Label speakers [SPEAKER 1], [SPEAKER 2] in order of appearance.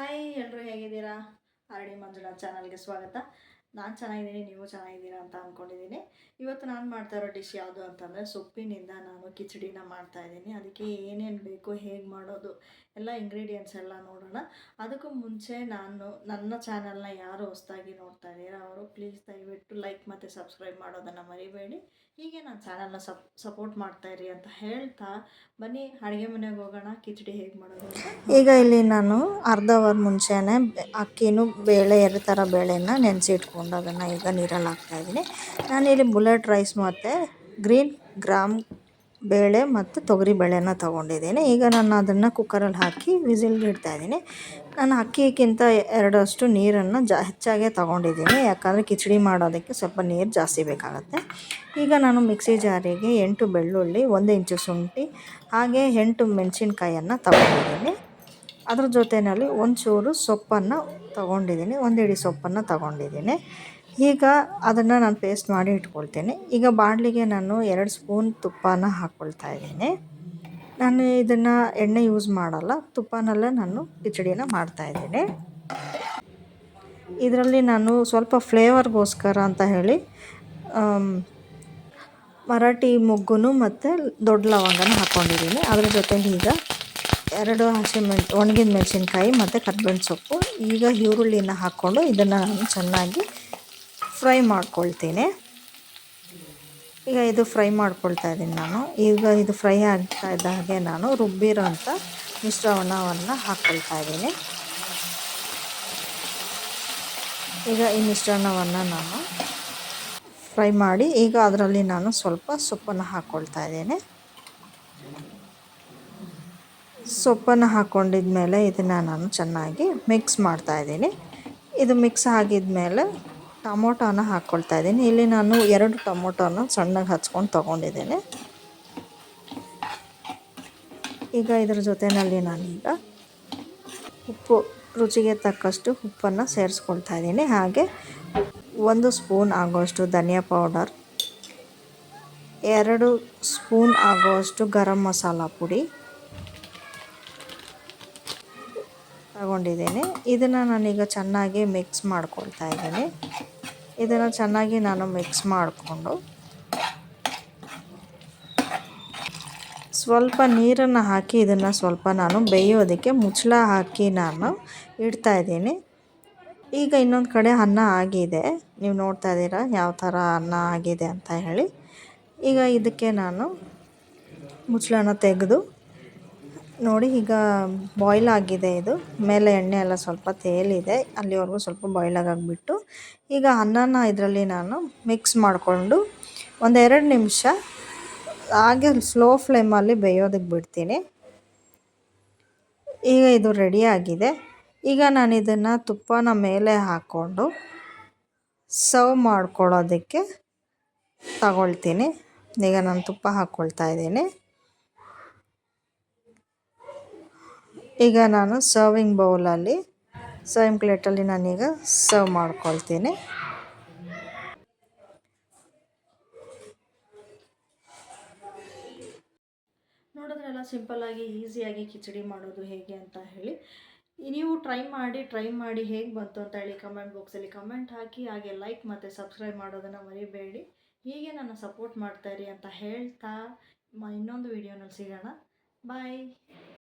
[SPEAKER 1] Hi ಎಲ್ಲರೂ ಹೇಗಿದ್ದೀರಾ? R D Manjula ಚಾನಲ್ಗೆ ಸ್ವಾಗತ. ನಾನು ಚೆನ್ನಾಗಿದ್ದೀನಿ, ನೀವು ಚೆನ್ನಾಗಿದ್ದೀರಾ ಅಂತ ಅಂದ್ಕೊಂಡಿದ್ದೀನಿ ಇವತ್ತು ನಾನು ಮಾಡ್ತಾ ಇರೋ ಡಿಶ್ ಯಾವುದು ಅಂತಂದರೆ ಸೊಪ್ಪಿನಿಂದ ನಾನು ಕಿಚಡಿನ ಮಾಡ್ತಾ ಇದ್ದೀನಿ. ಅದಕ್ಕೆ ಏನೇನು ಬೇಕು, ಹೇಗೆ ಮಾಡೋದು, ಎಲ್ಲ ಇಂಗ್ರೀಡಿಯೆಂಟ್ಸ್ ಎಲ್ಲ ನೋಡೋಣ. ಅದಕ್ಕೂ ಮುಂಚೆ ನಾನು ನನ್ನ ಚಾನಲ್ನ ಯಾರು ಹೊಸದಾಗಿ ನೋಡ್ತಾ ಇದ್ದೀರಾ ಅವರು ಪ್ಲೀಸ್ ದಯವಿಟ್ಟು ಲೈಕ್ ಮತ್ತು ಸಬ್ಸ್ಕ್ರೈಬ್ ಮಾಡೋದನ್ನು ಮರಿಬೇಡಿ. ಹೀಗೆ ನಾನು ಚಾನಲ್ನ ಸಪ್ ಸಪೋರ್ಟ್ ಇರಿ ಅಂತ ಹೇಳ್ತಾ ಬನ್ನಿ, ಅಡುಗೆ ಮನೆಗೆ ಹೋಗೋಣ, ಕಿಚಡಿ ಹೇಗೆ ಮಾಡೋದು
[SPEAKER 2] ಈಗ ಇಲ್ಲಿ ನಾನು ಅರ್ಧ ಅವರ್ ಮುಂಚೆನೇ ಅಕ್ಕಿನೂ ಬೇಳೆ, ಎರಡು ಥರ ಬೇಳೆನ ನೆನೆಸಿಟ್ಕೊಂಡು. ಅದನ್ನು ಈಗ ನೀರಲ್ಲಿ ಹಾಕ್ತಾಯಿದ್ದೀನಿ ನಾನಿಲ್ಲಿ ಬುಲೆಟ್ ರೈಸ್ ಮತ್ತು ಗ್ರೀನ್ ಗ್ರಾಮ್ ಬೇಳೆ ಮತ್ತು ತೊಗರಿ ಬೇಳೆನ ತೊಗೊಂಡಿದ್ದೀನಿ. ಈಗ ನಾನು ಅದನ್ನು ಕುಕ್ಕರಲ್ಲಿ ಹಾಕಿ ವಿಸಿಲ್ಗೆ ಇಡ್ತಾಯಿದ್ದೀನಿ ನಾನು ಅಕ್ಕಿಗಿಂತ ಎರಡಷ್ಟು ನೀರನ್ನು ಜಾ ಹೆಚ್ಚಾಗೆ ತೊಗೊಂಡಿದ್ದೀನಿ. ಯಾಕಂದರೆ ಕಿಚಡಿ ಮಾಡೋದಕ್ಕೆ ಸ್ವಲ್ಪ ನೀರು ಜಾಸ್ತಿ ಬೇಕಾಗುತ್ತೆ. ಈಗ ನಾನು ಮಿಕ್ಸಿ ಜಾರಿಗೆ ಎಂಟು ಬೆಳ್ಳುಳ್ಳಿ, ಒಂದು ಇಂಚು ಶುಂಠಿ, ಹಾಗೆ ಎಂಟು ಮೆಣಸಿನ್ಕಾಯನ್ನು ತಗೊಂಡಿದ್ದೀನಿ. ಅದ್ರ ಜೊತೆಯಲ್ಲಿ ಒಂಚೂರು ಸೊಪ್ಪನ್ನು ತಗೊಂಡಿದ್ದೀನಿ ಒಂದು ಇಡೀ ಸೊಪ್ಪನ್ನು ತಗೊಂಡಿದ್ದೀನಿ. ಈಗ ಅದನ್ನು ನಾನು ಪೇಸ್ಟ್ ಮಾಡಿ ಇಟ್ಕೊಳ್ತೀನಿ. ಈಗ ಬಾಣಲಿಗೆ ನಾನು ಎರಡು ಸ್ಪೂನ್ ತುಪ್ಪನ ಹಾಕ್ಕೊಳ್ತಾ ಇದ್ದೀನಿ. ನಾನು ಇದನ್ನು ಎಣ್ಣೆ ಯೂಸ್ ಮಾಡಲ್ಲ, ತುಪ್ಪನಲ್ಲೇ ನಾನು ಕಿಚಡಿನ ಮಾಡ್ತಾಯಿದ್ದೀನಿ ಇದರಲ್ಲಿ ನಾನು ಸ್ವಲ್ಪ ಫ್ಲೇವರ್ಗೋಸ್ಕರ ಅಂತ ಹೇಳಿ ಮರಾಠಿ ಮೊಗ್ಗು ಮತ್ತು ದೊಡ್ಡ ಲವಂಗನ ಹಾಕ್ಕೊಂಡಿದ್ದೀನಿ ಅದ್ರ ಜೊತೆ ಈಗ ಎರಡು ಹಸಿಮೆಣ್ ಒಣಗಿದ ಮೆಣಸಿನ್ಕಾಯಿ ಮತ್ತು ಕರ್ಬೇವಿನ ಸೊಪ್ಪು. ಈಗ ಈರುಳ್ಳಿನ ಹಾಕ್ಕೊಂಡು ಇದನ್ನು ನಾನು ಚೆನ್ನಾಗಿ ಫ್ರೈ ಮಾಡ್ಕೊಳ್ತೀನಿ. ಈಗ ಇದು ಫ್ರೈ ಮಾಡ್ಕೊಳ್ತಾ ಇದ್ದೀನಿ ನಾನು. ಈಗ ಇದು ಫ್ರೈ ಆಗ್ತಾ ಇದ್ದ ಹಾಗೆ ನಾನು ರುಬ್ಬಿರೋ ಅಂಥ ಮಿಶ್ರಣವನ್ನು ಹಾಕ್ಕೊಳ್ತಾ ಇದ್ದೀನಿ. ಈಗ ಈ ಮಿಶ್ರಣವನ್ನು ನಾನು ಫ್ರೈ ಮಾಡಿ ಈಗ ಅದರಲ್ಲಿ ನಾನು ಸ್ವಲ್ಪ ಸೊಪ್ಪನ್ನು ಹಾಕ್ಕೊಳ್ತಾ ಇದ್ದೀನಿ. ಸೊಪ್ಪನ್ನು ಹಾಕ್ಕೊಂಡಿದ ಮೇಲೆ ಇದನ್ನು ನಾನು ಚೆನ್ನಾಗಿ ಮಿಕ್ಸ್ ಮಾಡ್ತಾ ಇದ್ದೀನಿ. ಇದು ಮಿಕ್ಸ್ ಆಗಿದ ಮೇಲೆ ಟೊಮೊಟೊನ ಹಾಕ್ಕೊಳ್ತಾ ಇದ್ದೀನಿ. ಇಲ್ಲಿ ನಾನು ಎರಡು ಟೊಮೊಟೊನ ಸಣ್ಣಗೆ ಹಚ್ಕೊಂಡು ತೊಗೊಂಡಿದ್ದೀನಿ. ಈಗ ಇದ್ರ ಜೊತೆಯಲ್ಲಿ ನಾನೀಗ ಉಪ್ಪು, ರುಚಿಗೆ ತಕ್ಕಷ್ಟು ಉಪ್ಪನ್ನು ಸೇರಿಸ್ಕೊಳ್ತಾ ಇದ್ದೀನಿ. ಹಾಗೆ ಒಂದು ಸ್ಪೂನ್ ಆಗೋಷ್ಟು ಧನಿಯಾ ಪೌಡರ್, ಎರಡು ಸ್ಪೂನ್ ಆಗೋಷ್ಟು ಗರಂ ಮಸಾಲ ಪುಡಿ ತಗೊಂಡಿದ್ದೀನಿ. ಇದನ್ನು ನಾನೀಗ ಚೆನ್ನಾಗಿ ಮಿಕ್ಸ್ ಮಾಡ್ಕೊಳ್ತಾ ಇದ್ದೀನಿ. ಇದನ್ನು ಚೆನ್ನಾಗಿ ನಾನು ಮಿಕ್ಸ್ ಮಾಡಿಕೊಂಡು ಸ್ವಲ್ಪ ನೀರನ್ನು ಹಾಕಿ ಇದನ್ನು ಸ್ವಲ್ಪ ನಾನು ಬೇಯೋದಕ್ಕೆ ಮುಚ್ಚಳ ಹಾಕಿ ನಾನು ಇಡ್ತಾ ಇದ್ದೀನಿ. ಈಗ ಇನ್ನೊಂದು ಕಡೆ ಅನ್ನ ಆಗಿದೆ. ನೀವು ನೋಡ್ತಾ ಇದ್ದೀರಾ ಯಾವ ಥರ ಅನ್ನ ಆಗಿದೆ ಅಂತ ಹೇಳಿ. ಈಗ ಇದಕ್ಕೆ ನಾನು ಮುಚ್ಚಳನ ತೆಗೆದು ನೋಡಿ, ಈಗ ಬಾಯ್ಲ್ ಆಗಿದೆ ಇದು. ಮೇಲೆ ಎಣ್ಣೆ ಎಲ್ಲ ಸ್ವಲ್ಪ ತೇಲಿದೆ. ಅಲ್ಲಿವರೆಗೂ ಸ್ವಲ್ಪ ಬಾಯ್ಲ್ ಆಗಿಬಿಟ್ಟು ಈಗ ಅನ್ನನ ಇದರಲ್ಲಿ ನಾನು ಮಿಕ್ಸ್ ಮಾಡಿಕೊಂಡು ಒಂದೆರಡು ನಿಮಿಷ ಹಾಗೆ ಸ್ಲೋ ಫ್ಲೇಮಲ್ಲಿ ಬೇಯೋದಕ್ಕೆ ಬಿಡ್ತೀನಿ. ಈಗ ಇದು ರೆಡಿಯಾಗಿದೆ ಈಗ ನಾನು ಇದನ್ನು ತುಪ್ಪನ ಮೇಲೆ ಹಾಕ್ಕೊಂಡು ಸರ್ವ್ ಮಾಡ್ಕೊಳ್ಳೋದಕ್ಕೆ ತಗೊಳ್ತೀನಿ. ಈಗ ನಾನು ತುಪ್ಪ ಹಾಕ್ಕೊಳ್ತಾ ಇದ್ದೀನಿ. ಈಗ ನಾನು ಸರ್ವಿಂಗ್ ಬೌಲಲ್ಲಿ ಸರ್ವಿಂಗ್ ಪ್ಲೇಟಲ್ಲಿ ನಾನೀಗ ಸರ್ವ್ ಮಾಡ್ಕೊಳ್ತೀನಿ.
[SPEAKER 1] ನೋಡಿದ್ರಲ್ಲ ಸಿಂಪಲ್ಲಾಗಿ ಈಸಿಯಾಗಿ ಕಿಚಡಿ ಮಾಡೋದು ಹೇಗೆ ಅಂತ ಹೇಳಿ. ನೀವು ಟ್ರೈ ಮಾಡಿ ಟ್ರೈ ಮಾಡಿ ಹೇಗೆ ಬಂತು ಅಂತ ಹೇಳಿ ಕಮೆಂಟ್ ಬಾಕ್ಸಲ್ಲಿ ಕಮೆಂಟ್ ಹಾಕಿ, ಹಾಗೆ ಲೈಕ್ ಮತ್ತು ಸಬ್ಸ್ಕ್ರೈಬ್ ಮಾಡೋದನ್ನು ಮರಿಬೇಡಿ. ಹೀಗೆ ನನ್ನ ಸಪೋರ್ಟ್ ಮಾಡ್ತಾಯಿರಿ ಅಂತ ಹೇಳ್ತಾ ಇನ್ನೊಂದು ವೀಡಿಯೋನಲ್ಲಿ ಸಿಗೋಣ. ಬಾಯ್